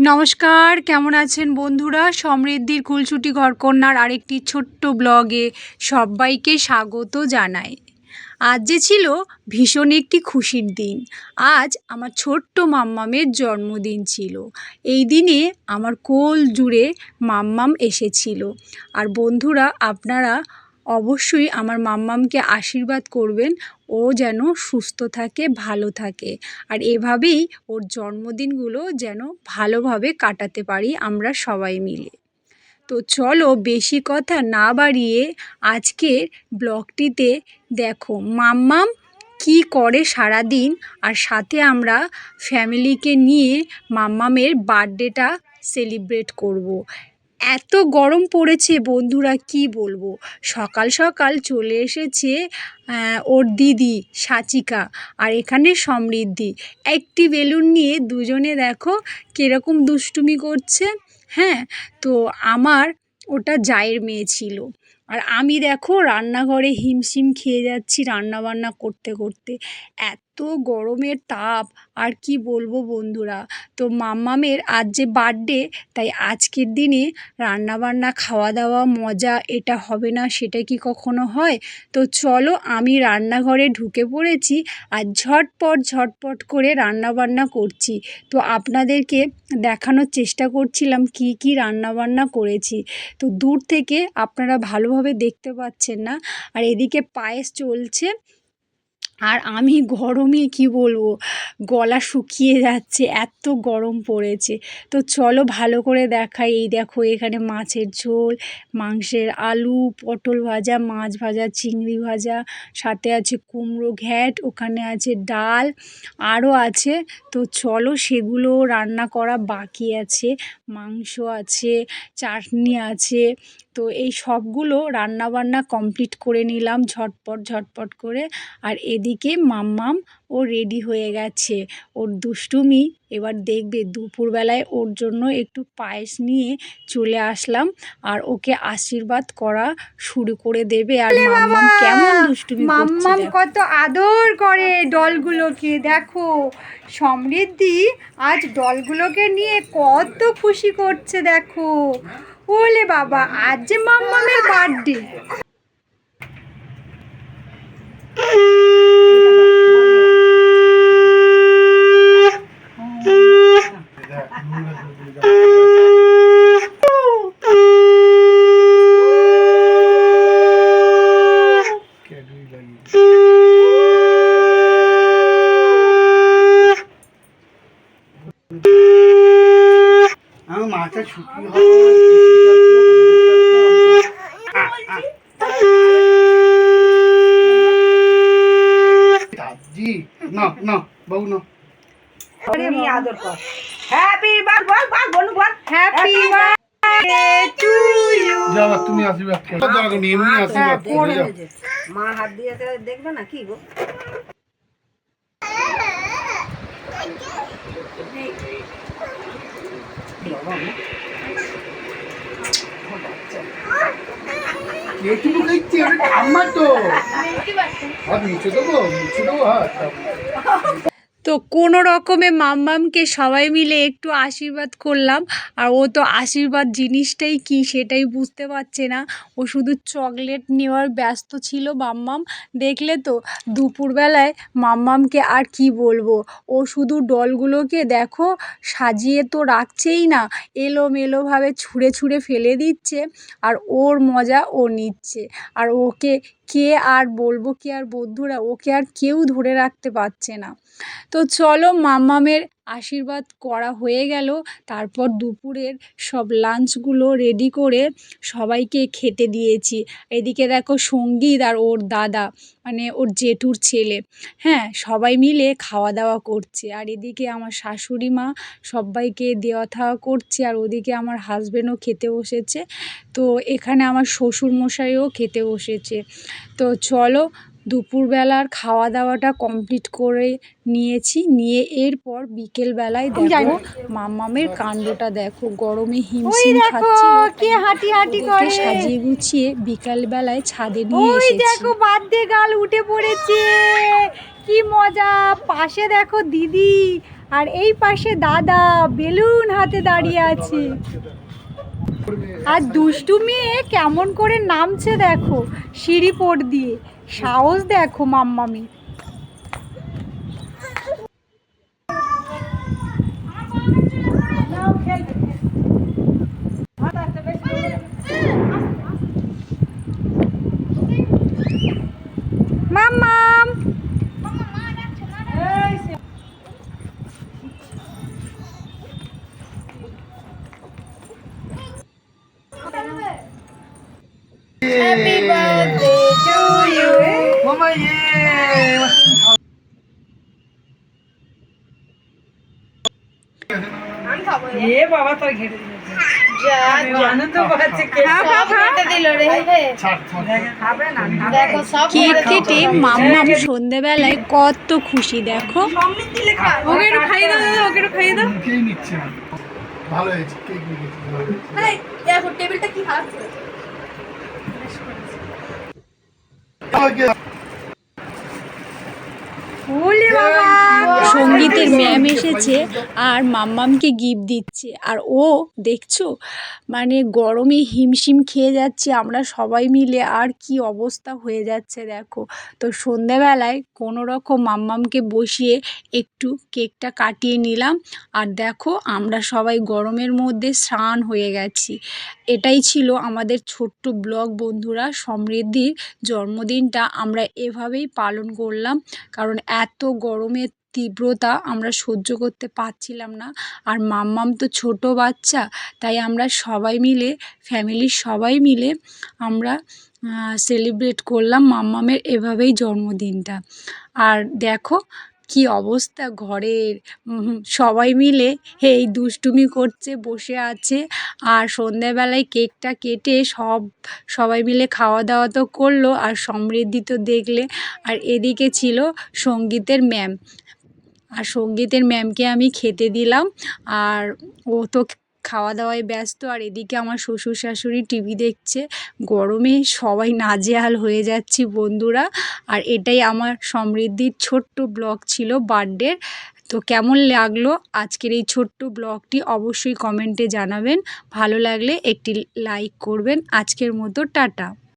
নমস্কার, কেমন আছেন বন্ধুরা? সমৃদ্ধির কুলছুটি ঘরকন্যার আরেকটি ছোট্ট ব্লগে সবাইকে স্বাগত জানাই। আজ যে ছিল ভীষণ একটি খুশির দিন। আজ আমার ছোট্ট মাম্মামের জন্মদিন ছিল। এই দিনে আমার কোল জুড়ে মাম্মাম এসেছিল। আর বন্ধুরা, আপনারা অবশ্যই আমার মাম্মামকে আশীর্বাদ করবেন, ও যেন সুস্থ থাকে, ভালো থাকে আর এভাবেই ওর জন্মদিনগুলো যেন ভালোভাবে কাটাতে পারি আমরা সবাই মিলে তো চলো বেশি কথা না বাড়িয়ে আজকের ব্লগটিতে দেখো, মাম্মাম কি করে সারাদিন আর সাথে আমরা ফ্যামিলিকে নিয়ে মাম্মামের বার্থডেটা সেলিব্রেট করব। এত গরম পড়েছে বন্ধুরা, কি বলব? সকাল সকাল চলে এসেছে ওর দিদি সাচিকা আর এখানে সমৃদ্ধি। একটি বেলুন নিয়ে দুজনে দেখো কীরকম দুষ্টুমি করছে হ্যাঁ? তো আমার ওটা জায়ের মেয়ে ছিল। আর আমি দেখো রান্নাঘরে হিমশিম খেয়ে যাচ্ছি রান্না বান্না করতে করতে। এত গরমের তাপ, আর কি বলব বন্ধুরা? তো মাম্মামের আজ যে বার্থডে তাই আজকের দিনে রান্নাবান্না খাওয়া দাওয়া মজা, এটা হবে না, সেটা কি কখনো হয়? তো চলো আমি রান্নাঘরে ঢুকে পড়েছি আর ঝটপট ঝটপট করে রান্নাবান্না করছি। তো আপনাদেরকে দেখানোর চেষ্টা করছিলাম কি কি রান্নাবান্না করেছি। তো দূর থেকে আপনারা ভালোভাবে দেখতে পাচ্ছেন না। আর এদিকে পায়েস চলছে। আর আমি গরমে কি বলব? গলা শুকিয়ে যাচ্ছে, এত গরম পড়েছে। তো চলো ভালো করে দেখাই। এই দেখো এখানে মাছের ঝোল, মাংসের আলু, পটল ভাজা, মাছ ভাজা, চিংড়ি ভাজা, সাথে আছে কুমড়ো ঘ্যাট, ওখানে আছে ডাল, আরও আছে। তো চলো সেগুলো রান্না করা বাকি আছে। মাংস আছে, চাটনি আছে তো এই সবগুলো রান্নাবান্না কমপ্লিট করে নিলাম ঝটপট ঝটপট করে। আর এদিকে মাম্মাম ও রেডি হয়ে গেছে। ওর দুষ্টুমি এবার দেখবে দুপুরবেলায় ওর জন্য একটু পায়েস নিয়ে চলে আসলাম আর ওকে আশীর্বাদ করা শুরু করে দেবে। আর মাম্মাম কেমন দুষ্টুমি মাম্মাম কত আদর করে ডলগুলোকে দেখো। সমৃদ্ধি আজ ডলগুলোকে নিয়ে কত খুশি করছে দেখো। ওলে বাবা আজ যে মাম্মামের বার্থডে মাথা শুকিয়ে দাদি না না বাবু না আদর কর happy happy birthday to you যাও তুমি আশীর্বাদ করো দাও তুমি এমনি আশীর্বাদ করে যাও মা হাত দিয়ে তো দেখবে না কি গো এইটুকু দেখছি আমি তো। হাত মুছে দেবো মুছে দেবো হাত। তো কোনো রকমে মাম্মামকে সবাই মিলে একটু আশীর্বাদ করলাম। আর ও তো আশীর্বাদ জিনিসটাই কি সেটাই বুঝতে পারছে না। ও শুধু চকলেট নেওয়ার ব্যস্ত ছিল মাম্মাম। দেখলে তো দুপুরবেলায় মাম্মামকে আর কি বলব? ও শুধু ডলগুলোকে দেখো, সাজিয়ে তো রাখছেই না। এলোমেলোভাবে ছুঁড়ে ছুঁড়ে ফেলে দিচ্ছে। আর ওর মজা ও নিচ্ছে। আর ওকে কে আর বলব? কি আর বন্ধুরা? ওকে আর কেউ ধরে রাখতে পারছে না। তো চলো মাম্মামের আশীর্বাদ করা হয়ে গেল। তারপর দুপুরের সব লাঞ্চগুলো রেডি করে সবাইকে খেতে দিয়েছি। এদিকে দেখো সংগীত আর ওর দাদা মানে ওর জেঠুর ছেলে। হ্যাঁ সবাই মিলে খাওয়া দাওয়া করছে। আর এদিকে আমার শাশুড়ি মা সবাইকে দেওয়া থাওয়া করছে আর ওদিকে আমার হাজব্যান্ডও খেতে বসেছে। তো এখানে আমার শ্বশুর মশাইও খেতে বসেছে। তো চলো দুপুরবেলার খাওয়া দাওয়াটা কমপ্লিট করে নিয়েছি। নিয়ে এরপর বিকেলবেলায় দেখো মাম্মামের কাণ্ডটা দেখো। গরমে হিমশিম দেখো কে হাঁটি হাঁটি করে। সাজিয়ে গুছিয়ে বিকালবেলায় ছাদে নিয়ে এসেছি। দেখো বার্থডে গাল উঠে পড়েছে। কি মজা। পাশে দেখো দিদি আর এই পাশে দাদা বেলুন হাতে দাঁড়িয়ে আছে। আর দুষ্টু মেয়ে কেমন করে নামছে দেখো সিঁড়ি পোট দিয়ে। সাহস দেখো মাম্মামি। সন্ধেবেলায় কত খুশি দেখো। ওকে একটু খাইয়ে দাও দাদা ওকে একটু খাইয়ে দাও। ভালো হয়েছে কেক নিয়ে গেছি ভালো হয়েছে। আমাকে ওলে বাবা সঙ্গীতের ম্যাম এসেছে আর মাম্মামকে গিফট দিচ্ছে। আর ও, দেখছ? মানে গরমে হিমশিম খেয়ে যাচ্ছে আমরা সবাই মিলে। আর কি অবস্থা হয়ে যাচ্ছে দেখো। তো সন্ধেবেলায় কোনো রকম মাম্মামকে বসিয়ে একটু কেকটা কাটিয়ে নিলাম। আর দেখো, আমরা সবাই গরমের মধ্যে স্নান হয়ে গেছি। এটাই ছিল আমাদের ছোট্ট ব্লগ বন্ধুরা। সমৃদ্ধির জন্মদিনটা আমরা এভাবেই পালন করলাম। কারণ এত গরমের তীব্রতা আমরা সহ্য করতে পারছিলাম না। আর মাম্মাম তো ছোট বাচ্চা, তাই আমরা সবাই মিলে ফ্যামিলির সবাই মিলে আমরা সেলিব্রেট করলাম মাম্মামের এভাবেই জন্মদিনটা। আর দেখো কি অবস্থা ঘরের সবাই মিলে, এই দুষ্টুমি করছে, বসে আছে। আর সন্ধ্যাবেলায় কেকটা কেটে সব, সবাই মিলে খাওয়া দাওয়া তো করল, আর সমৃদ্ধি তো দেখলে। আর এদিকে ছিল সঙ্গীতের ম্যাম আর সঙ্গীতের ম্যামকে আমি খেতে দিলাম। আর ও তো খাওয়া দাওয়ায় ব্যস্ত, আর এদিকে আমার শ্বশুর শাশুড়ি টিভি দেখছে। গরমে সবাই নাজেহাল হয়ে যাচ্ছি বন্ধুরা। আর এটাই আমার সমৃদ্ধির ছোট্ট ব্লগ ছিল বার্থডের। তো কেমন লাগল আজকের এই ছোট্ট ব্লগটি অবশ্যই কমেন্টে জানাবেন। ভালো লাগলে একটি লাইক করবেন। আজকের মতো টাটা।